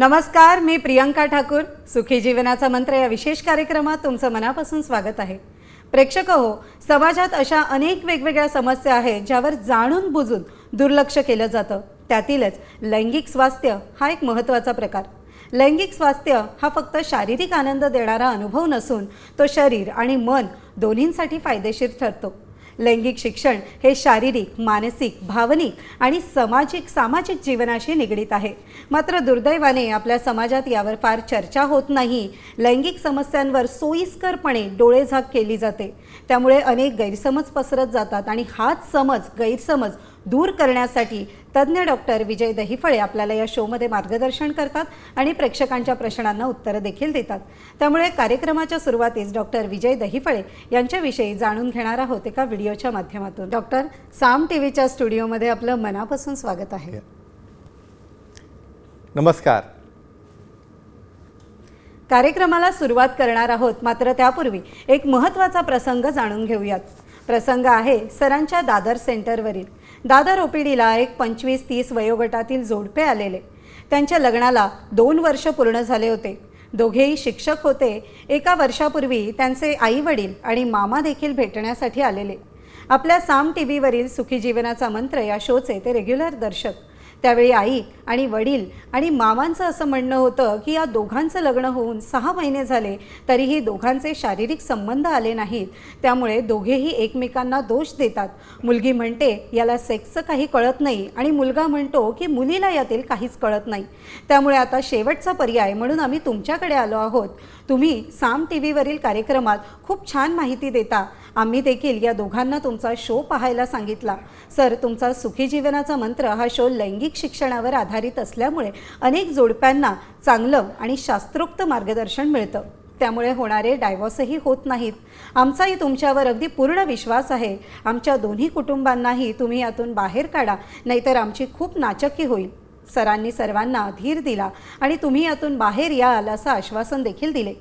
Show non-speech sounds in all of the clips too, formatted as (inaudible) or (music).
नमस्कार मी प्रियंका ठाकूर. सुखी जीवनाचा मंत्र या विशेष कार्यक्रमात तुमचं मनापासून स्वागत आहे. प्रेक्षक हो समाजात अशा अनेक वेगवेगळ्या समस्या आहेत ज्यावर जाणून बुजून दुर्लक्ष केलं जातं. त्यातीलच लैंगिक स्वास्थ्य हा एक महत्त्वाचा प्रकार. लैंगिक स्वास्थ्य हा फक्त शारीरिक आनंद देणारा अनुभव नसून तो शरीर आणि मन दोन्हींसाठी फायदेशीर ठरतो. लैंगिक शिक्षण हे शारीरिक मानसिक भावनिक आणि सामाजिक सामाजिक जीवनाशी निगडीत आहे. मात्र दुर्दैवाने आपल्या समाजात यावर फार चर्चा होत नाही. लैंगिक समस्यांवर सोयीस्करपणे डोळेझाक केली जाते. त्यामुळे अनेक गैरसमज पसरत जातात आणि हाच समज गैरसमज दूर करण्यासाठी तज्ज्ञ डॉक्टर विजय दहिफळे आपल्याला या शोमध्ये मार्गदर्शन करतात आणि प्रेक्षकांच्या प्रश्नांना उत्तरं देखील देतात. त्यामुळे कार्यक्रमाच्या सुरुवातीस डॉक्टर विजय दहिफळे यांच्याविषयी जाणून घेणार आहोत एका व्हिडिओच्या माध्यमातून. डॉक्टर साम टी व्हीच्या स्टुडिओमध्ये आपलं मनापासून स्वागत आहे. नमस्कार. कार्यक्रमाला सुरुवात करणार आहोत मात्र त्यापूर्वी एक महत्त्वाचा प्रसंग जाणून घेऊयात. प्रसंग आहे सरांच्या दादर सेंटरवरील. दादर रोपिडीला एक पंचवीस तीस वयोगटातील जोडपे आलेले. त्यांच्या लग्नाला दोन वर्ष पूर्ण झाले होते. दोघेही शिक्षक होते. एका वर्षापूर्वी त्यांचे आई वडील आणि मामा देखील भेटण्यासाठी आलेले. आपल्या साम टी व्हीवरील सुखी जीवनाचा मंत्र या शोचे ते रेग्युलर दर्शक. त्यावेळी आई आणि वडील आणि मामांचं असं म्हणणं होतं की या दोघांचं लग्न होऊन सहा महिने झाले तरीही दोघांचे शारीरिक संबंध आले नाहीत. त्यामुळे दोघेही एकमेकांना दोष देतात. मुलगी म्हणते याला सेक्सचं काही कळत नाही. आणि मुलगा म्हणतो की मुलीला यातील काहीच कळत नाही. त्यामुळे आता शेवटचा पर्याय म्हणून आम्ही तुमच्याकडे आलो आहोत. तुम्ही साम टी व्हीवरील कार्यक्रमात खूप छान माहिती देता. आम्ही देखील या दोघांना तुमचा शो पाहायला सांगितला. सर तुमचा सुखी जीवनाचा मंत्र हा शो लैंगिक शिक्षणावर आधारित असल्यामुळे अनेक जोडप्यांना चांगलं आणि शास्त्रोक्त मार्गदर्शन मिळतं. त्यामुळे होणारे डायव्हॉर्सही होत नाहीत. आमचाही तुमच्यावर अगदी पूर्ण विश्वास आहे. आमच्या दोन्ही कुटुंबांनाही तुम्ही यातून बाहेर काढा नाहीतर आमची खूप नाचक्की होईल. सरांनी सर्वांना धीर दिला आणि तुम्ही यातून बाहेर याल असं आश्वासन देखील दिले.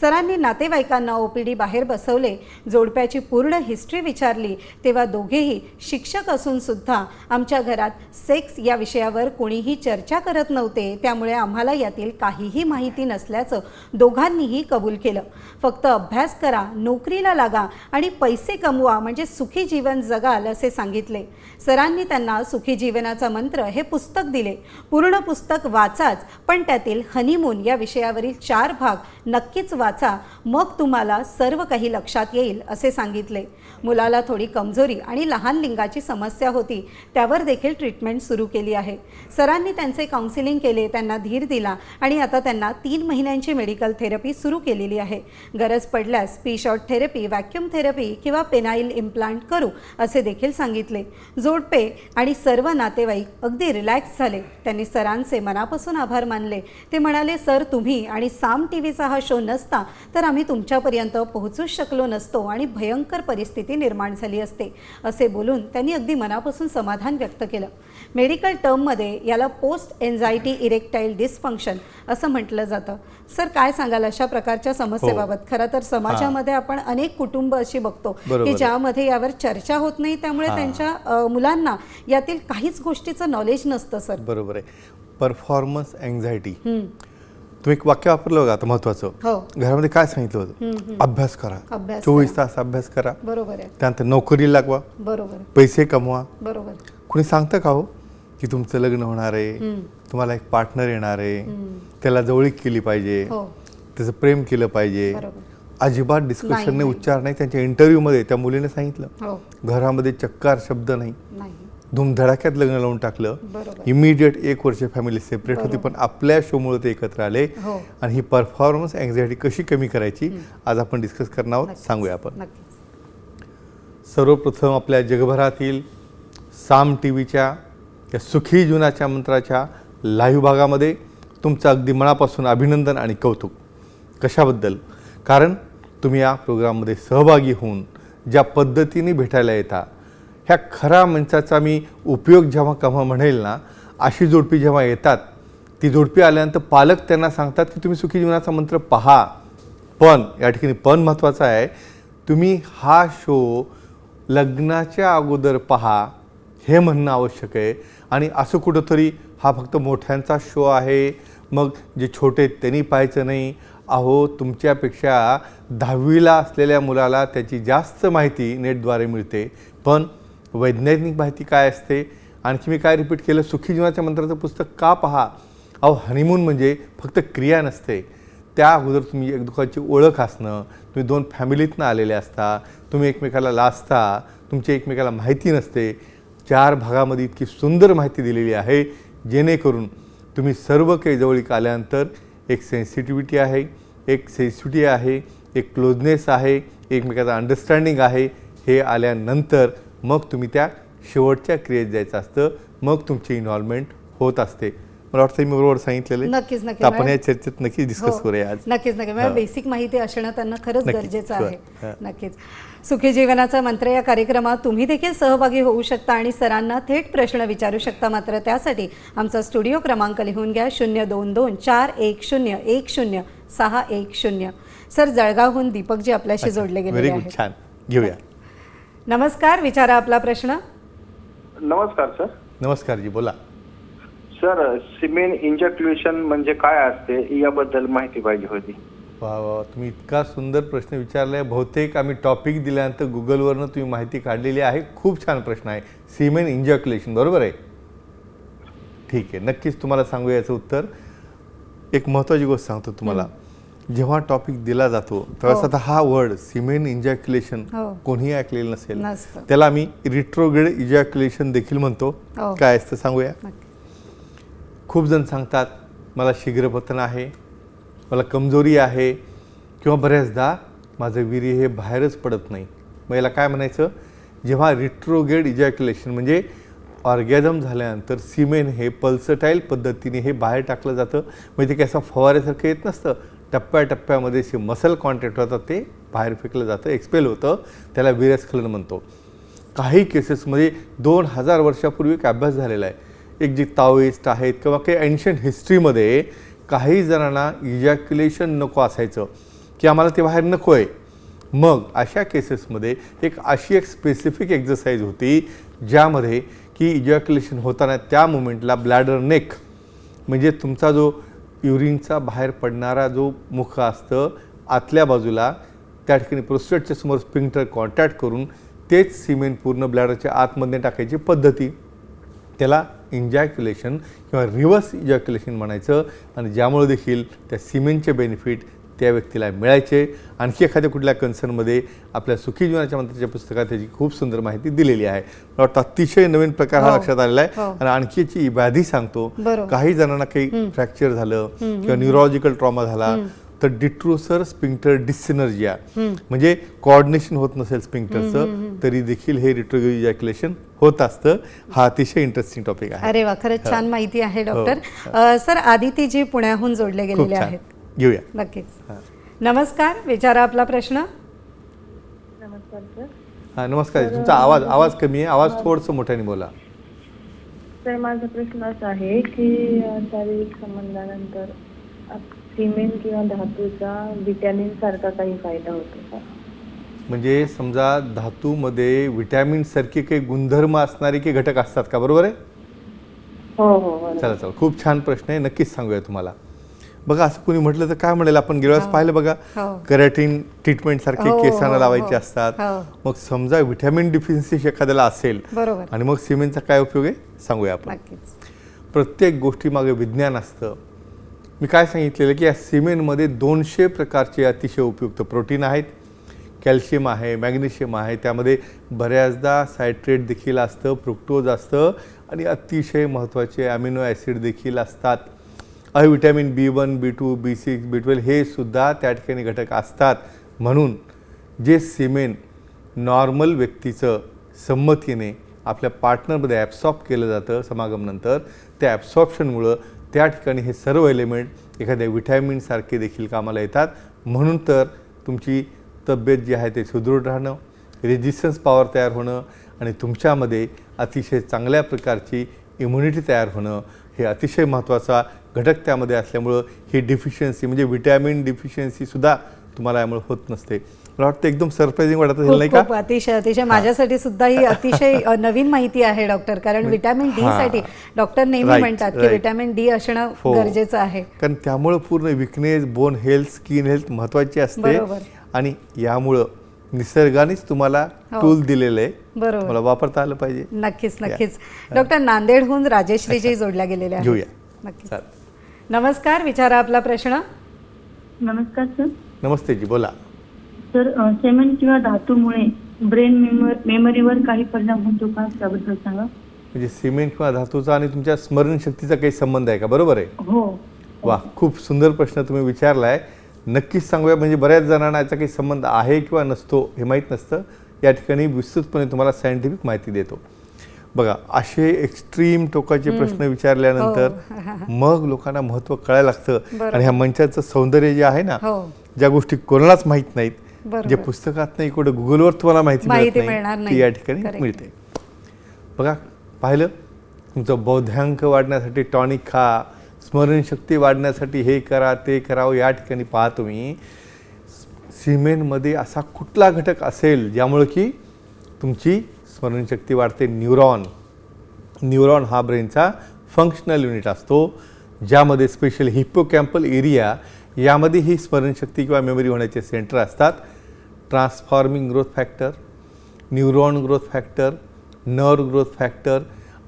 सरांनी नातेवाईकांना ओ पी डी बाहेर बसवले जोडप्याची पूर्ण हिस्ट्री विचारली तेव्हा दोघेही शिक्षक असून सुद्धा आमच्या घरात सेक्स या विषयावर कोणीही चर्चा करत नव्हते त्यामुळे आम्हाला यातील काहीही माहिती नसल्याचं दोघांनीही कबूल केलं. फक्त अभ्यास करा नोकरीला लागा आणि पैसे कमवा म्हणजे सुखी जीवन जगाल असे सांगितले. सरांनी त्यांना सुखी जीवनाचा मंत्र हे पुस्तक दिले. पूर्ण पुस्तक वाचाच पण त्यातील हनीमून या विषयावरील चार भाग नक्कीच वाचा. मग तुम्हाला सर्व काही लक्षात येईल असे सांगितले. मुलाला थोडी कमजोरी आणि लहान लिंगाची समस्या होती त्यावर देखील ट्रीटमेंट सुरू केली आहे. सरांनी त्यांचे काउन्सिलिंग केले त्यांना धीर दिला आणि आता त्यांना तीन महिन्यांची मेडिकल थेरपी सुरू केलेली आहे. गरज पडल्यास P short therapy vacuum therapy किंवा पेनाईल इम्प्लांट करू असे देखील सांगितले. जोडपे आणि सर्व नातेवाईक अगदी रिलॅक्स झाले. त्यांनी सरांचे मनापासून आभार मानले. ते म्हणाले सर तुम्ही आणि साम टी व्हीचा हा शो नसता तर आम्ही तुमच्यापर्यंत पोहोचूच शकलो नसतो आणि भयंकर परिस्थिती निर्माण झाली असते असे बोलून त्यांनी अगदी मनापासून समाधान व्यक्त केलं. मेडिकल टर्ममध्ये याला पोस्ट एन्झायटी इरेक्टाईल डिस्फंक्शन असं म्हटलं जातं. सर काय सांगाल अशा प्रकारच्या समस्येबाबत? खरं तर समाजामध्ये आपण अनेक कुटुंब अशी बघतो की. ज्यामध्ये यावर चर्चा होत नाही त्यामुळे हां. त्यांच्या मुलांना यातील काहीच गोष्टीचं नॉलेज नसतं सर. बरोबर आहे. Performance anxiety. तुम्ही एक वाक्य वापरलं बघा आता महत्वाचं. हो. घरामध्ये काय सांगितलं होतं? अभ्यास करा. अभ्यास चोवीस तास अभ्यास करा. बरोबर आहे. त्यानंतर नोकरी लागवा. बरोबर पैसे कमवा. बरोबर कुणी सांगतं का हो? की तुमचं लग्न होणार आहे. तुम्हाला एक पार्टनर येणार आहे. त्याला जवळीक केली पाहिजे हो. त्याचं प्रेम केलं पाहिजे. बरोबर. अजिबात नाही, डिस्कशनने नाही. उच्चार नाही त्यांच्या इंटरव्ह्यूमध्ये त्या मुलीने सांगितलं. हो. घरामध्ये चक्कार शब्द नाही. नाही. धुमधडाक्यात लग्न लावून टाकलं. इमिडिएट एक वर्ष फॅमिली सेपरेट होती पण आपल्या शोमुळे ते एकत्र आले. हो. आणि ही परफॉर्मन्स अँझायटी कशी कमी करायची आज आपण डिस्कस करणार आहोत. सांगूया आपण. सर्वप्रथम आपल्या जगभरातील साम टी व्हीच्या या सुखी जीवनाच्या मंत्राच्या लाईव्ह भागामध्ये तुमचं अगदी मनापासून अभिनंदन आणि कौतुक. कशाबद्दल? कारण तुम्ही या प्रोग्राममध्ये सहभागी होऊन ज्या पद्धतीने भेटायला येता ह्या खऱ्या मंचाचा मी उपयोग जेव्हा केव्हा म्हणेल ना अशी जोडपी जेव्हा येतात ती जोडपी आल्यानंतर पालक त्यांना सांगतात की तुम्ही सुखी जीवनाचा मंत्र पहा. पण या ठिकाणी पण महत्त्वाचा आहे तुम्ही हा शो लग्नाच्या अगोदर पहा हे म्हणणं आवश्यक आहे. आणि असं कुठंतरी हा फक्त मोठ्यांचा शो आहे मग जे छोटे आहेत त्यांनी पाहायचं नाही. अहो तुमच्यापेक्षा दहावीला असलेल्या मुलाला त्याची जास्त माहिती नेटद्वारे मिळते. पण वैज्ञानिक माहिती काय असते? आणखी मी काय रिपीट केलं? सुखी जीवनाच्या मंत्राचं पुस्तक का पहा? अहो हनीमून म्हणजे फक्त क्रिया नसते. त्या अगोदर तुम्ही एक दुखाची ओळख असणं तुम्ही दोन फॅमिलीतनं आलेले असता तुम्ही एकमेकाला लाजता तुमची एकमेकाला माहिती नसते. चार भागामध्ये इतकी सुंदर माहिती दिलेली आहे जेणेकरून तुम्ही सर्व काही जवळीक आल्यानंतर एक सेन्सिटिव्हिटी आहे एक सेन्सिटिव्हिटी आहे एक क्लोजनेस आहे एकमेकाचं अंडरस्टँडिंग आहे. हे आल्यानंतर मग तुम्ही त्या शेवटच्या क्रियेत जायचं असतं मग तुमची इन्व्हॉल्वमेंट होत असते मला वाटतं मी बरोबर सांगितलेलं? नक्कीच तर आपण. या चर्चेत नक्कीच डिस्कस हो. करूया आज नक्कीच हा. बेसिक माहिती असणं त्यांना खरंच गरजेचं. आहे. नक्कीच सुखी जीवनाचा मंत्र या कार्यक्रमात तुम्ही देखील सहभागी होऊ शकता आणि सरांना थेट प्रश्न विचारू शकता मात्र त्यासाठी आमचा स्टुडिओ क्रमांक लिहून घ्या शून्य दोन दोन चार एक शून्य एक शून्य सहा एक शून्य सर जळगावहून दीपकजी आपल्याशी जोडले गुड आहेत छान घेऊया नमस्कार विचारा आपला प्रश्न. नमस्कार सर. नमस्कार जी बोला. सर सिमेन इंजक्युलेशन म्हणजे काय असते? याबद्दल माहिती पाहिजे होती. वा वा तुम्ही इतका सुंदर प्रश्न विचारलाय. बहुतेक आम्ही टॉपिक दिल्यानंतर गुगलवरनं तुम्ही माहिती काढलेली आहे. खूप छान प्रश्न आहे. सिमेन इंजॅक्युलेशन बरोबर आहे? ठीक आहे नक्कीच तुम्हाला सांगू याचं उत्तर. एक महत्त्वाची गोष्ट सांगतो तुम्हाला. जेव्हा टॉपिक दिला जातो तेव्हा हो. आता हा वर्ड सिमेन इंजॅक्युलेशन हो. कोणीही ऐकलेलं नसेल. त्याला आम्ही रिट्रोग्रेड इजॅक्युलेशन देखील म्हणतो हो. काय असतं सांगूया. खूप जण सांगतात मला शीघ्रपतन आहे मला कमजोरी आहे किंवा बऱ्याचदा माझं वीर्य हे बाहेरच पडत नाही मग याला काय म्हणायचं जेव्हा रिट्रोगेड इजॅक्युलेशन म्हणजे ऑर्गॅझम झाल्यानंतर सिमेन हे पल्सटाईल पद्धतीने हे बाहेर टाकलं जातं म्हणजे ते काय असं फवाऱ्यासारखं येत नसतं टप्प्याटप्प्यामध्ये जे मसल कॉन्टॅक्ट होतात ते बाहेर फेकलं जातं एक्सपेल होतं. त्याला विरस्खलन म्हणतो. काही केसेसमध्ये दोन हजार वर्षापूर्वी एक अभ्यास झालेला आहे. एक जे ताओइस्ट आहेत किंवा काही एन्शंट हिस्ट्रीमध्ये काही जणांना इजॅक्युलेशन नको असायचं की आम्हाला ते बाहेर नको आहे. मग अशा केसेसमध्ये एक अशी एक स्पेसिफिक एक्झरसाईज होती ज्यामध्ये की इजॅक्युलेशन होताना त्या मुमेंटला ब्लॅडर नेक म्हणजे तुमचा जो युरिनचा बाहेर पडणारा जो मुख असतं आतल्या बाजूला त्या ठिकाणी प्रोस्टेटच्या समोर स्प्रिंटर कॉन्टॅक्ट करून तेच सिमेंट पूर्ण ब्लॅडरच्या आतमध्ये टाकायची पद्धती. त्याला इंजॅक्युलेशन किंवा रिव्हर्स इजॅक्युलेशन म्हणायचं. आणि ज्यामुळे देखील त्या सिमेंटचे बेनिफिट त्या व्यक्तीला मिळायचे. आणखी एखाद्या कुठल्या कन्सर्नमध्ये आपल्या सुखी जीवनाच्या मंत्राच्या पुस्तकात त्याची खूप सुंदर माहिती दिलेली आहे. मला वाटतं अतिशय नवीन प्रकार हा हो. लक्षात आलेला आहे हो. आणि आणखी याची व्याधी सांगतो. काही जणांना काही फ्रॅक्चर झालं किंवा न्यूरोलॉजिकल ट्रॉमा झाला तर डिट्रोसर स्पिंक्टर डिसिनर्जिया म्हणजे कॉर्डिनेशन होत नसेल स्पिंक्टरचं तरी देखील हे रिट्रोइजॅक्युलेशन होत असतं. हा अतिशय इंटरेस्टिंग टॉपिक आहे. अरे वा खरंच छान माहिती आहे डॉक्टर अ, सर आदिती जी पुण्याहून जोडले गेलेले आहेत. घेऊया. नक्कीच. नमस्कार विचारा आपला प्रश्न. नमस्कार सर. हा नमस्कार तुमचा आवाज आवाज कमी आहे. आवाज थोडंसं मोठ्याने बोला. सर माझा प्रश्न असा आहे की अ, शारीरिक संबंधानंतर सिमेंट किंवा धातूचा विटॅमिन सारखा काही फायदा होतो का? म्हणजे समजा धातूमध्ये विटॅमिन सारखे काही गुणधर्म असणारे काही घटक असतात का? बरोबर आहे? हो हो बरोबर. चला चला. खूप छान प्रश्न आहे. नक्कीच सांगूया तुम्हाला. बघा असं कोणी म्हटलं तर काय म्हणेल आपण? गेल्या वेळेस पाहिलं बघा हो. कॅरेटिन ट्रीटमेंट सारखे हो, केसांना हो, लावायचे हो. असतात. हो. मग समजा विटॅमिन डिफिशियन्सी एखाद्याला असेल आणि मग सिमेंटचा काय उपयोग आहे? सांगूया आपण. प्रत्येक गोष्टीमागे विज्ञान असतं. मी काय सांगितलेलं की या सिमेंटमध्ये दोनशे प्रकारचे अतिशय उपयुक्त प्रोटीन आहेत. कॅल्शियम आहे मॅग्नेशियम आहे. त्यामध्ये बऱ्याचदा सायट्रेट देखील असतं फ्रुक्टोज असतं आणि अतिशय महत्त्वाचे अमिनो ॲसिड देखील असतात. Vitamin B one B two B six B twelve हे सुद्धा त्या ठिकाणी घटक असतात. म्हणून जे सिमेन नॉर्मल व्यक्तीचं संमतीने आपल्या पार्टनरमध्ये ॲब्सॉर्ब केलं जातं समागमनंतर त्या ॲब्सॉर्प्शनमुळं त्या ठिकाणी हे सर्व एलिमेंट एखाद्या विटॅमिनसारखे देखील कामाला येतात. म्हणून तर तुमची तब्येत जी आहे ते सुदृढ राहणं रेजिस्टन्स पॉवर तयार होणं आणि तुमच्यामध्ये अतिशय चांगल्या प्रकारची इम्युनिटी तयार होणं हे अतिशय महत्त्वाचा घटक त्यामध्ये असल्यामुळं ही डिफिशियन्सी म्हणजे विटॅमिन डिफिशियन्सीसुद्धा तुम्हाला यामुळे होत नसते मला वाटतं एकदम सरप्राइझिंग वाटत असेल नाही का अतिशय अतिशय माझ्यासाठी सुद्धा ही अतिशय नवीन माहिती आहे डॉक्टर कारण विटॅमिन डी. साठी डॉक्टर नेहमी म्हणतात की. विटॅमिन डी असणं हो. गरजेचं आहे कारण त्यामुळं पूर्ण weakness bone health skin health महत्वाची असते. आणि यामुळं निसर्गानेच तुम्हाला हो. टूल दिलेलं आहे. बरोबर. मला वापरता आलं पाहिजे. नक्कीच नक्कीच. डॉक्टर नांदेडहून राजेश्रीजी जोडल्या गेलेल्या घेऊया. नक्कीच. चालेल. नमस्कार विचारा आपला प्रश्न. नमस्कार सर. नमस्ते जी बोला. सर सिमेंट किंवा धातूमुळे ब्रेन मेमरीवर काही परिणाम होतो का त्याबद्दल सांगा? म्हणजे सिमेंट किंवा धातूचा आणि तुमच्या स्मरणशक्तीचा काही संबंध आहे का? बरोबर आहे? हो. वा खूप सुंदर प्रश्न तुम्ही विचारलाय. नक्कीच सांगूया. म्हणजे बऱ्याच जणांना याचा काही संबंध आहे किंवा नसतो हे माहीत नसतं. या ठिकाणी विस्तृतपणे तुम्हाला सायंटिफिक माहिती देतो. बघा असे एक्स्ट्रीम टोकाचे प्रश्न विचारल्यानंतर (laughs) मग लोकांना महत्त्व कळायला लागतं. हो. आणि ह्या मंचाचं सौंदर्य जे आहे ना हो. ज्या गोष्टी कोणालाच माहीत नाहीत. जे पुस्तकात नाही कुठे गुगलवर तुम्हाला माहिती मिळत मिळणार नाही. या ठिकाणी. मिळते. बघा पाहिलं? तुमचं बौद्ध्यांक वाढण्यासाठी टॉनिक खा. स्मरणशक्ती वाढण्यासाठी हे करा ते करावं या ठिकाणी पहा तुम्ही. सिमेंटमध्ये असा कुठला घटक असेल ज्यामुळं की तुमची स्मरणशक्ती वाढते? न्यूरॉन. न्यूरॉन हा ब्रेनचा फंक्शनल युनिट असतो. ज्यामध्ये स्पेशल हिप्पोकॅम्पल एरिया यामध्ये ही स्मरणशक्ती किंवा मेमरी होण्याचे सेंटर असतात. Transforming growth factor neuron growth factor nerve growth factor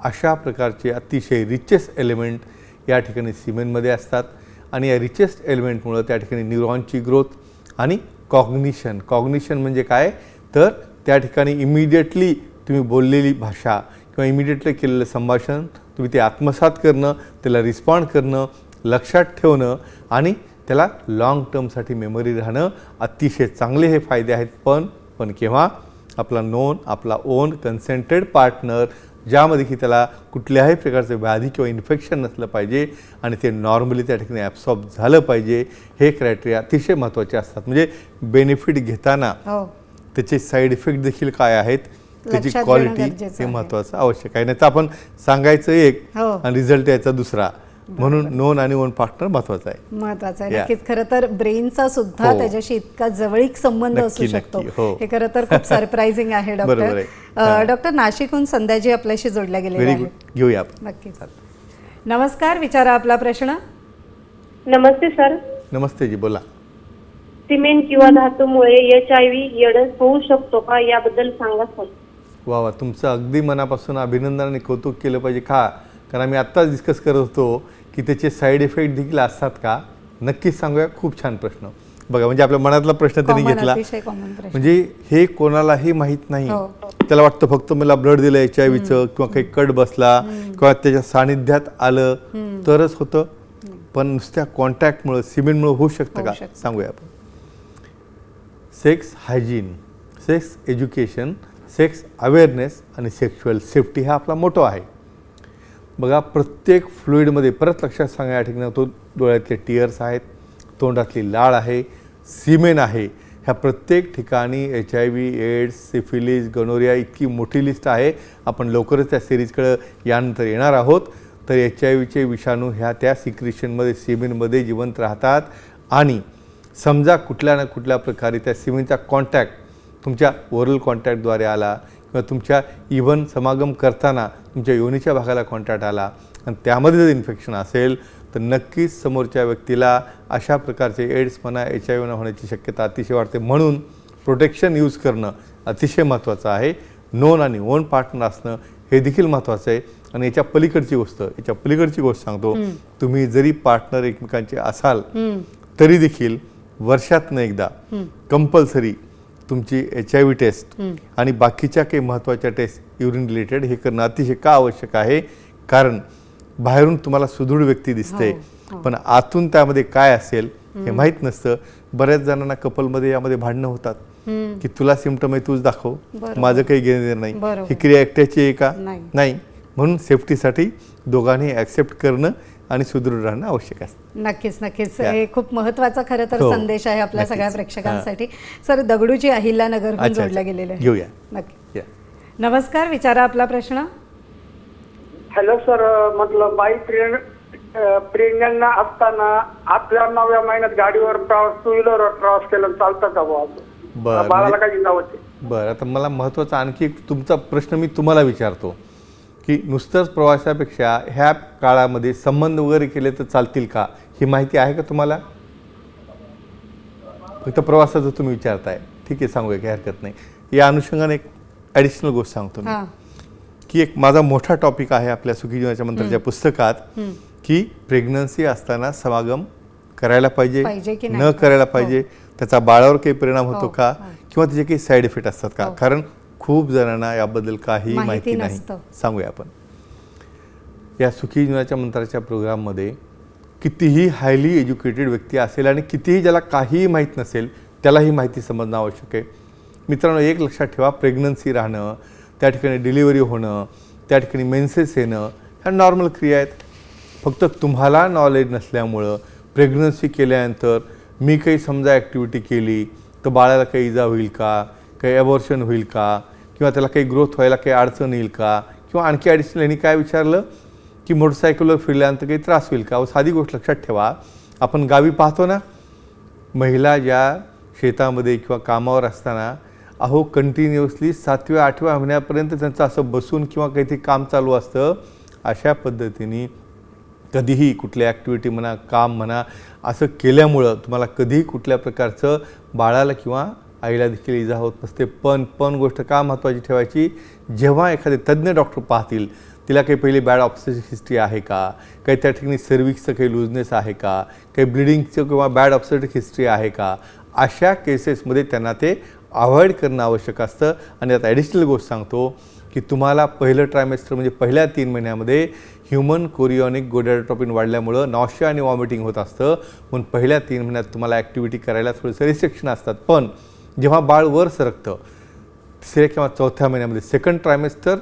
अशा प्रकारचे अतिशय रिचेस्ट एलिमेंट या ठिकाणी सिमेंटमध्ये असतात. आणि या रिचेस्ट एलिमेंटमुळं त्या ठिकाणी न्यूरॉनची ग्रोथ आणि कॉग्निशन कॉग्निशन म्हणजे काय? तर त्या ठिकाणी इमिडिएटली तुम्ही बोललेली भाषा किंवा इमिडिएटली केलेलं संभाषण तुम्ही ते आत्मसात करणं त्याला रिस्पॉन्ड करणं लक्षात ठेवणं आणि त्याला लाँग टर्मसाठी मेमरी राहणं अतिशय चांगले हे फायदे आहेत. पण पण केव्हा? आपला नोन आपला ओन कन्सेंटेड पार्टनर ज्यामध्ये की त्याला कुठल्याही प्रकारचं व्याधी किंवा इन्फेक्शन नसलं पाहिजे आणि ते नॉर्मली त्या ठिकाणी ॲब्सॉर्ब झालं पाहिजे हे क्रायटेरिया अतिशय महत्त्वाचे असतात म्हणजे बेनिफिट घेताना हो त्याचे साईड इफेक्ट देखील काय आहेत त्याची क्वालिटी हे. महत्त्वाचं आवश्यक आहे नाही तर आपण सांगायचं एक हो. आणि रिझल्ट यायचा दुसरा म्हणून नोन आणि ओन पार्टनर महत्त्वाचा आहे. महत्वाचं आहे. नक्कीच. खरं तर ब्रेनचा सुद्धा हो. त्याच्याशी इतका जवळीक संबंध असू शकतो. हो. हे खरं तर खूप सरप्राइझिंग आहे (laughs) बरोबर डॉक्टर. डॉक्टर नाशिकहून संध्याजी आपल्याशी जोडल्या गेलेल्या व्हेरी आहेत. गुड घेऊया नक्कीच. नमस्कार विचारा आपला प्रश्न. नमस्ते सर. नमस्ते जी बोला. सिमेंट किंवा धातूमुळे एच आय व्ही एड्स होऊ शकतो का? याबद्दल सांगा सर. वा वा. तुमचं अगदी मनापासून अभिनंदन आणि कौतुक केलं पाहिजे. का कारण आम्ही आत्ताच डिस्कस करत होतो की त्याचे साईड इफेक्ट देखील असतात का? नक्कीच सांगूया. खूप छान प्रश्न. बघा म्हणजे आपल्या मनातला प्रश्न त्यांनी घेतला. म्हणजे हे कोणालाही माहीत नाही. हो. त्याला वाटतं फक्त मला ब्लड दिलं एच आय व्हीचं किंवा काही कट बसला किंवा त्याच्या सानिध्यात आलं तरच होतं. पण नुसत्या कॉन्टॅक्टमुळं सिमेंटमुळं होऊ शकतं का. सांगूया आपण. Sex hygiene sex education sex awareness आणि सेक्शुअल सेफ्टी हा आपला मोठो आहे. बघा प्रत्येक फ्लुईडमध्ये परत लक्षात सांगा या ठिकाणी तो डोळ्यातले टिअर्स आहेत तोंडातली लाळ आहे सिमेन आहे. ह्या प्रत्येक ठिकाणी H I V AIDS syphilis gonorrhoea इतकी मोठी लिस्ट आहे. आपण लवकरच त्या सिरीजकडं यानंतर येणार आहोत. तर एच आय व्हीचे विषाणू ह्या त्या सिक्रिशनमध्ये सिमेनमध्ये जिवंत राहतात. आणि समजा कुठल्या ना कुठल्या प्रकारे त्या सिमेंटचा कॉन्टॅक्ट तुमच्या ओरल कॉन्टॅक्टद्वारे आला किंवा तुमच्या इव्हन समागम करताना तुमच्या योनीच्या भागाला कॉन्टॅक्ट आला आणि त्यामध्ये जर इन्फेक्शन असेल तर नक्कीच समोरच्या व्यक्तीला अशा प्रकारचे एड्स म्हणा एच आय व्ही होण्याची शक्यता अतिशय वाढते. म्हणून प्रोटेक्शन यूज करणं अतिशय महत्त्वाचं आहे. नोन आणि ओन पार्टनर असणं हे देखील महत्त्वाचं आहे. आणि याच्या पलीकडची गोष्ट याच्या पलीकडची गोष्ट सांगतो. तुम्ही जरी पार्टनर एकमेकांचे असाल तरी देखील वर्षातनं एकदा कंपल्सरी तुमची एच आय व्ही टेस्ट आणि बाकीच्या काही महत्त्वाच्या टेस्ट युरिन रिलेटेड हे करणं अतिशय का आवश्यक आहे. कारण बाहेरून तुम्हाला सुदृढ व्यक्ती दिसते. पण आतून त्यामध्ये काय असेल हे माहीत नसतं. बऱ्याच जणांना कपलमध्ये यामध्ये भांडणं होतात. की तुला सिमटम आहे तूच दाखव. माझं काही घेणं नाही. ही क्रिया एकट्याची आहे का? नाही. नाही. म्हणून सेफ्टीसाठी दोघांनी ॲक्सेप्ट करणं आणि सुदृढ राहणं आवश्यक असतं. नक्कीच नक्कीच. या. हे खूप महत्त्वाचा खरं तर हो, संदेश आहे आपल्या. सगळ्या प्रेक्षकांसाठी. सर दगडूजी अहिल्यानगरहून अच्छा, जोडल्या. गेलेले आहे. घेऊया. नक्की. नमस्कार विचारा आपला प्रश्न. Hello sir. मतलब बाई पीरियड प्रेग्नंट असताना आठव्या नवव्या महिन्यात गाडीवर प्रवास टू व्हीलरवर प्रवास केला चालतं का बाळाला काही जावं ते बरं आता मला महत्त्वाचा आणखी एक तुमचा प्रश्न मी तुम्हाला विचारतो. की नुसतंच प्रवासापेक्षा ह्या काळामध्ये संबंध वगैरे केले तर चालतील का? ही माहिती आहे का तुम्हाला? फक्त प्रवासाचं तुम्ही विचारताय. ठीक आहे सांगूया काही हरकत नाही. या अनुषंगाने एक ॲडिशनल गोष्ट सांगतो मी. हां. की एक माझा मोठा टॉपिक आहे आपल्या सुखी जीवनाच्या मंत्राच्या पुस्तकात की प्रेग्नन्सी असताना समागम करायला पाहिजे न? करायला पाहिजे त्याचा बाळावर काही परिणाम होतो हो, का? हो. किंवा त्याचे काही साईड इफेक्ट असतात का? हो. कारण खूप जणांना याबद्दल काही माहिती नाही. सांगूया आपण. या सुखी जीवनाच्या मंत्राच्या प्रोग्राममध्ये कितीही हायली एज्युकेटेड व्यक्ती असेल आणि कितीही ज्याला काहीही माहीत नसेल त्याला ही माहिती समजणं आवश्यक आहे. मित्रांनो एक लक्षात ठेवा प्रेग्नन्सी राहणं त्या ठिकाणी डिलिव्हरी होणं त्या ठिकाणी मेन्सेस येणं ह्या नॉर्मल क्रिया आहेत. फक्त तुम्हाला नॉलेज नसल्यामुळं प्रेग्नन्सी केल्यानंतर मी काही समजा ॲक्टिव्हिटी केली तर बाळाला काही इजा होईल का? काही ॲबॉर्शन होईल का? किंवा त्याला काही ग्रोथ व्हायला काही अडचण येईल का? किंवा आणखी ॲडिशनल यांनी काय विचारलं? की मोटरसायकलवर फिरल्यानंतर काही त्रास होईल का? अहो, साधी गोष्ट लक्षात ठेवा. आपण गावी पाहतो ना महिला ज्या शेतामध्ये किंवा कामावर असताना अहो कंटिन्युअसली सातव्या आठव्या महिन्यापर्यंत त्यांचं असं बसून किंवा काहीतरी काम चालू असतं. अशा पद्धतीने कधीही कुठल्या ॲक्टिव्हिटी म्हणा काम म्हणा असं केल्यामुळं तुम्हाला कधीही कुठल्या प्रकारचं बाळाला किंवा आईला देखील इजा होत नसते. पण पण गोष्ट का महत्त्वाची ठेवायची? जेव्हा एखादे तज्ज्ञ डॉक्टर पाहतील तिला काही पहिली बॅड ऑप्सेसिक हिस्ट्री आहे का? काही त्या ठिकाणी सर्विक्सचं काही लूजनेस आहे का? काही ब्लिडिंगचं किंवा बॅड ऑप्सेटिक हिस्ट्री आहे का? अशा केसेसमध्ये त्यांना ते अवॉइड करणं आवश्यक असतं. आणि आता ॲडिशनल गोष्ट सांगतो की तुम्हाला पहिलं ट्रायमेस्टर म्हणजे पहिल्या तीन महिन्यामध्ये ह्युमन कोरिओनिक गोडॅट्रॉपिन वाढल्यामुळं नॉशिया आणि वॉमिटिंग होत असतं. म्हणून पहिल्या तीन महिन्यात तुम्हाला ॲक्टिव्हिटी करायला थोडेसे रिस्ट्रिक्शन असतात. पण जेव्हा बाळ वर सरकतं तिसऱ्या किंवा चौथ्या महिन्यामध्ये सेकंड ट्रायमेस्टर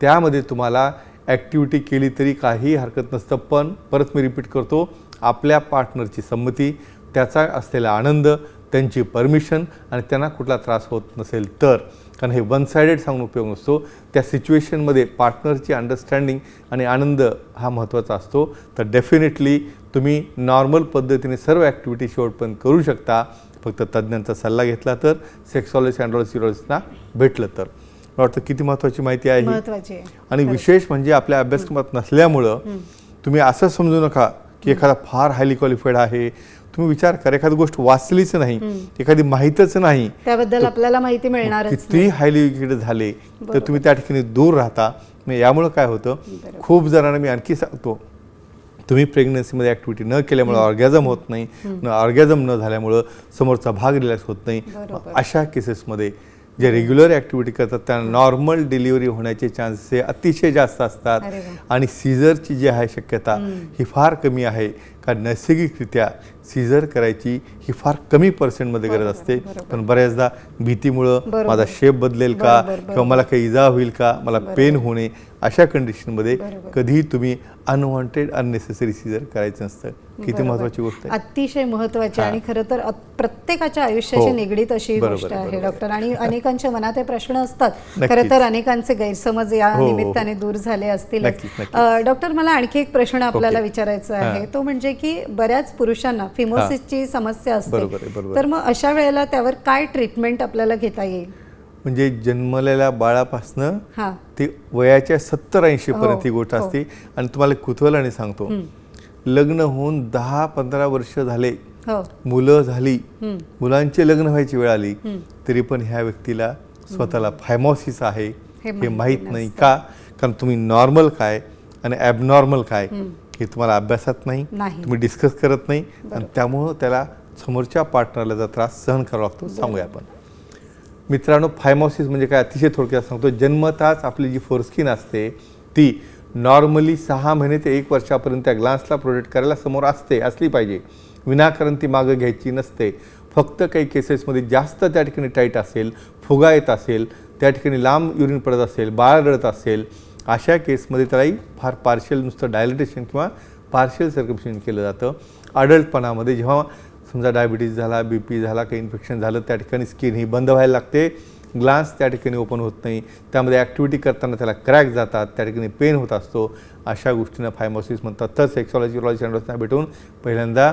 त्यामध्ये तुम्हाला ॲक्टिव्हिटी केली तरी काही हरकत नसतं. पण परत मी रिपीट करतो आपल्या पार्टनरची संमती त्याचा असलेला आनंद त्यांची परमिशन आणि त्यांना कुठला त्रास होत नसेल तर. कारण हे वन सायडेड सांगून उपयोग नसतो. त्या सिच्युएशनमध्ये पार्टनरची अंडरस्टँडिंग आणि आनंद हा महत्त्वाचा असतो. तर डेफिनेटली तुम्ही नॉर्मल पद्धतीने सर्व ॲक्टिव्हिटी शेवटपर्यंत करू शकता. फक्त तज्ज्ञांचा सल्ला घेतला तर सेक्सॉलॉजी अँड्रॉलॉजिस्टना भेटलं तर. मला वाटतं किती महत्त्वाची माहिती आहे. महत्वाची आणि विशेष म्हणजे आपल्या अभ्यासक्रमात नसल्यामुळं तुम्ही असं समजू नका की एखादा फार हायली क्वालिफाईड आहे. तुम्ही विचार करा एखादी गोष्ट वाचलीच नाही एखादी माहीतच नाही त्याबद्दल आपल्याला माहिती मिळणारच किती हायली एज्युकेटेड झाले तर तुम्ही त्या ठिकाणी दूर राहता. मग यामुळं काय होतं? खूप जणांना मी आणखी सांगतो तुम्ही प्रेग्नन्सीमध्ये ॲक्टिव्हिटी न केल्यामुळं ऑर्गॅझम होत नाही न ऑर्गॅझम न झाल्यामुळं समोरचा भाग रिलॅक्स होत नाही. अशा केसेसमध्ये जे रेग्युलर ॲक्टिव्हिटी करतात त्यांना नॉर्मल डिलिव्हरी होण्याचे चान्सेस हे अतिशय जास्त असतात. आणि सीझरची जी आहे शक्यता ही फार कमी आहे. कारण नैसर्गिकरित्या सीझर करायची ही फार कमी पर्सेंटमध्ये गरज असते. पण बऱ्याचदा भीतीमुळं. माझा शेप बदलेल का. किंवा मला काही इजा होईल का? मला पेन होणे अशा कंडिशनमध्ये. कधीही तुम्ही अनवॉन्टेड अननेसेसरी सीझर करायचं नसतं. किती. महत्वाची गोष्ट आहे अतिशय महत्वाची. आणि खरं तर प्रत्येकाच्या आयुष्याशी हो. निगडीत अशी गोष्ट आहे. डॉक्टर आणि अनेकांच्या मनात हे प्रश्न असतात. खरं तर अनेकांचे गैरसमज या हो, हो. निमित्ताने दूर झाले असतील. डॉक्टर मला आणखी एक प्रश्न आपल्याला. विचारायचा आहे. तो म्हणजे की बऱ्याच पुरुषांना फिमोसिसची समस्या असते तर मग अशा वेळेला त्यावर काय ट्रीटमेंट आपल्याला घेता येईल म्हणजे जन्मलेल्या बाळापासनं हा ते वयाच्या सत्तर ऐंशी पर्यंत हो, गोष्ट. असते आणि तुम्हाला कुतूहलाने सांगतो लग्न होऊन दहा पंधरा वर्ष झाले हो. मुलं झाली. मुलांचे लग्न व्हायची वेळ आली तरी पण ह्या व्यक्तीला स्वतःला फायमॉसिस आहे हे माहिती नाही का? कारण तुम्ही नॉर्मल काय आणि ॲबनॉर्मल काय हे तुम्हाला अभ्यासात नाही नाही. तुम्ही डिस्कस करत नाही आणि त्यामुळं त्याला समोरच्या पार्टनरला जर त्रास सहन करावा लागतो सांगूया आपण. मित्रांनो फायमॉसिस म्हणजे काय? अतिशय थोडक्यात सांगतो जन्मताच आपली जी फोरस्किन असते ती नॉर्मली सहा महिने ते एक वर्षापर्यंत त्या ग्लान्सला प्रोटेक्ट करायला समोर असते असली पाहिजे. विनाकारण ती मागं घ्यायची नसते. फक्त काही केसेसमध्ये जास्त त्या ठिकाणी टाईट असेल फुगा येत असेल त्या ठिकाणी लांब युरिन पडत असेल बाळ रडत असेल अशा केसमध्ये त्यालाही फार पार्शियल नुसतं डायलिटेशन किंवा पार्शियल सर्कम्शन केलं जातं. अडल्टपणामध्ये जेव्हा समजा डायबिटीज झाला बी पी झाला काही इन्फेक्शन झालं त्या ठिकाणी स्किन ही बंद व्हायला लागते. ग्लान्स त्या ठिकाणी ओपन होत नाही त्यामध्ये ॲक्टिव्हिटी करताना त्याला क्रॅक जातात त्या ठिकाणी पेन होत असतो अशा गोष्टींना फायमॉसिस म्हणतात. तर सेक्सॉलॉजी युरॉलॉजी सेंटर्सना भेटून पहिल्यांदा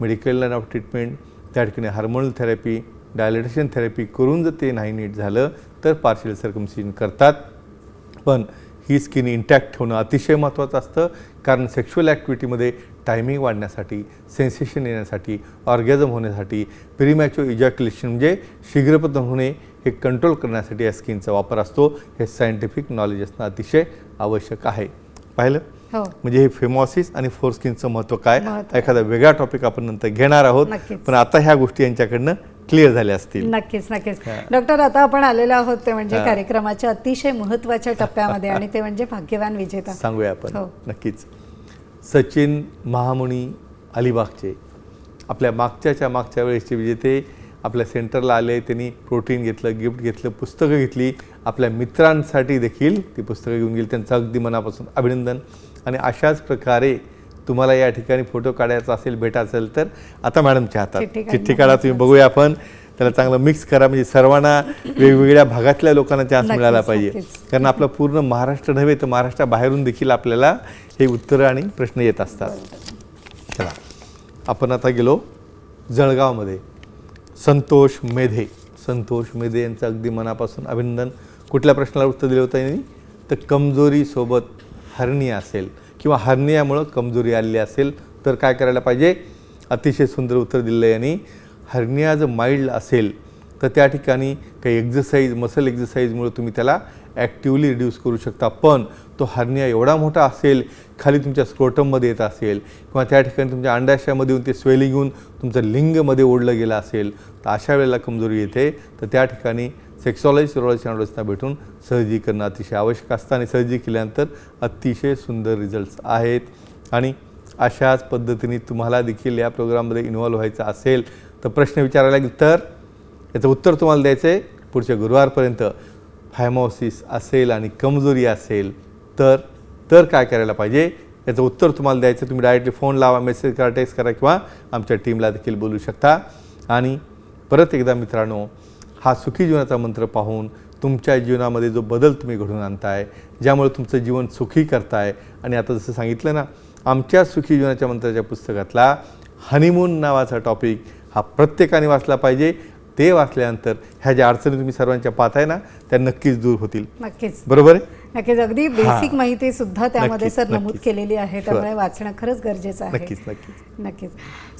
मेडिकल लाईन ऑफ ट्रीटमेंट त्या ठिकाणी हार्मोनल थेरपी डायलेटेशन थेरपी करून जर ते नाही नीट झालं तर पार्शियल सर्कमसिजन करतात. पण ही स्किन इंटॅक्ट ठेवणं अतिशय महत्त्वाचं असतं कारण सेक्शुअल ॲक्टिव्हिटीमध्ये टायमिंग वाढण्यासाठी सेन्सेशन येण्यासाठी ऑर्गॅझम होण्यासाठी प्रिमॅच्युअर इजॅक्युलेशन म्हणजे शीघ्रपतन होणे हे कंट्रोल करण्यासाठी या स्किनचा वापर असतो. हे सायंटिफिक नॉलेज असणं अतिशय आवश्यक आहे. पाहिलं? हो. म्हणजे हे फेमॉसिस आणि फोर स्किनचं महत्त्व काय. एखादा वेगळा टॉपिक आपण नंतर घेणार आहोत. पण आता ह्या गोष्टी यांच्याकडनं क्लिअर झाल्या असतील. नक्कीच नक्कीच. डॉक्टर आता आपण आलेलो आहोत ते म्हणजे. कार्यक्रमाच्या अतिशय महत्त्वाच्या (laughs) टप्प्यामध्ये आणि ते म्हणजे भाग्यवान विजेता. सांगूया आपण. हो. नक्कीच. सचिन महामुनी अलिबागचे. आपल्या मागच्याच्या मागच्या वेळेसचे विजेते आपल्या सेंटरला आले त्यांनी प्रोटीन घेतलं गिफ्ट घेतलं पुस्तकं घेतली. आपल्या मित्रांसाठी देखील ती पुस्तकं घेऊन गेली. त्यांचं अगदी मनापासून अभिनंदन. आणि अशाच प्रकारे तुम्हाला या ठिकाणी फोटो काढायचा असेल भेटायचं असेल तर आता मॅडमच्या हातात चिठ्ठी काढा तुम्ही बघूया आपण. त्याला चांगलं मिक्स करा. म्हणजे सर्वांना वेगवेगळ्या भागातल्या लोकांना चान्स मिळाला पाहिजे. कारण आपलं पूर्ण महाराष्ट्र नव्हे तर महाराष्ट्राबाहेरून देखील आपल्याला हे उत्तरं आणि प्रश्न येत असतात. चला. आपण आता गेलो जळगावमध्ये. संतोष मेधे. संतोष मेधे यांचं अगदी मनापासून अभिनंदन. कुठल्या प्रश्नाला उत्तर दिलं होतं यांनी? तर कमजोरीसोबत हर्निया असेल किंवा हर्नियामुळं कमजोरी आलेली असेल तर काय करायला पाहिजे? अतिशय सुंदर उत्तर दिलं यांनी. हर्निया जर माइल्ड असेल तर त्या ठिकाणी काही एक्झरसाईज मसल एक्झरसाईजमुळे तुम्ही त्याला ॲक्टिवली रिड्यूस करू शकता. पण तो हर्निया एवढा मोठा असेल खाली तुमच्या स्क्रोटममध्ये येत असेल किंवा त्या ठिकाणी तुमच्या अंडाशयामध्ये येऊन ते स्वेलिंग येऊन तुमचं लिंगमध्ये ओढलं गेलं असेल तर अशा वेळेला कमजोरी येते. तर त्या ठिकाणी सेक्सॉलॉजी सिरोलॉजी अँडॉलॉजीना भेटून सर्जरी करणं अतिशय आवश्यक असतं आणि सर्जरी केल्यानंतर अतिशय सुंदर रिझल्ट्स आहेत. आणि अशाच पद्धतीने तुम्हाला देखील या प्रोग्राममध्ये इन्व्हॉल्व व्हायचं असेल तर प्रश्न विचारायला लागेल तर याचं उत्तर तुम्हाला द्यायचं आहे? पुढच्या गुरुवारपर्यंत फायमॉसिस असेल आणि कमजोरी असेल तर तर काय करायला पाहिजे? याचं उत्तर तुम्हाला द्यायचं. तुम्ही डायरेक्टली फोन लावा मेसेज करा टेक्स्ट करा किंवा आमच्या टीमला देखील बोलू शकता. आणि परत एकदा मित्रांनो हा सुखी जीवनाचा मंत्र पाहून तुमच्या जीवनामध्ये जो बदल तुम्ही घडवून आणताय ज्यामुळे तुमचं जीवन सुखी करताय. आणि आता जसं सांगितलं ना आमच्या सुखी जीवनाच्या मंत्राच्या पुस्तकातला हनीमून नावाचा टॉपिक हा प्रत्येकाने वाचला पाहिजे. ते वाचल्यानंतर ह्या ज्या अडचणी तुम्ही सर्वांच्या पाहताय ना त्या नक्कीच दूर होतील. नक्कीच. बरोबर आहे? नक्कीच अगदी बेसिक माहिती सुद्धा त्यामध्ये सर नमूद. केलेली आहे. त्यामुळे वाचणं खरंच गरजेचं आहे. नक्कीच नक्कीच. नक्कीच.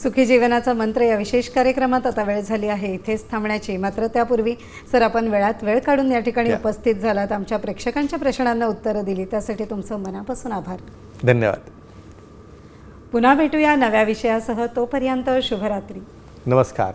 सुखी जीवनाचा मंत्र या विशेष कार्यक्रमात आता वेळ झाली आहे. इथेच थांबण्याची. मात्र त्यापूर्वी सर आपण वेळात वेळ काढून या ठिकाणी. उपस्थित झालात. आमच्या प्रेक्षकांच्या प्रश्नांना उत्तरं दिली. त्यासाठी तुमचं मनापासून आभार. धन्यवाद. पुन्हा भेटूया नव्या विषयासह. तोपर्यंत शुभरात्री. नमस्कार.